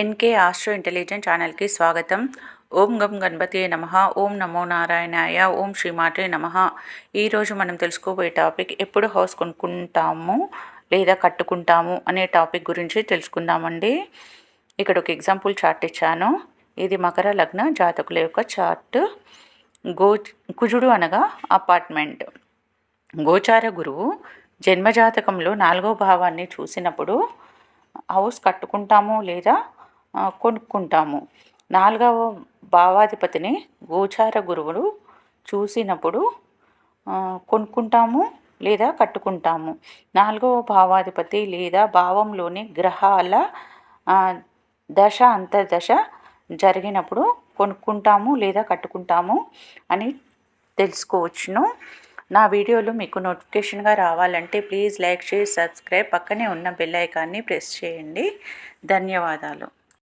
NK astro intelligent ఛానల్కి స్వాగతం. ఓం గం గణపతి నమ. ఓం నమో నారాయణాయ. ఓం శ్రీమాటే నమ. ఈరోజు మనం తెలుసుకోబోయే టాపిక్ ఎప్పుడు హౌస్ కొనుక్కుంటాము లేదా కట్టుకుంటాము అనే టాపిక్ గురించి తెలుసుకుందామండి. ఇక్కడ ఒక ఎగ్జాంపుల్ చార్ట్ ఇచ్చాను. ఇది మకర లగ్న జాతకుల యొక్క చార్ట్. గో కుజుడు అనగా అపార్ట్మెంట్. గోచార గురువు జన్మజాతకంలో నాలుగో భావాన్ని చూసినప్పుడు హౌస్ కట్టుకుంటాము లేదా కొనుక్కుంటాము. నాలుగవ భావాధిపతిని గోచార గురువులు చూసినప్పుడు కొనుక్కుంటాము లేదా కట్టుకుంటాము. నాలుగవ భావాధిపతి లేదా భావంలోని గ్రహాల దశ అంతర్దశ జరిగినప్పుడు కొనుక్కుంటాము లేదా కట్టుకుంటాము అని తెలుసుకోవచ్చును. నా వీడియోలు మీకు నోటిఫికేషన్గా రావాలంటే ప్లీజ్ లైక్ చేసి సబ్స్క్రైబ్ పక్కనే ఉన్న బెల్ ఐకాన్ని ప్రెస్ చేయండి. ధన్యవాదాలు.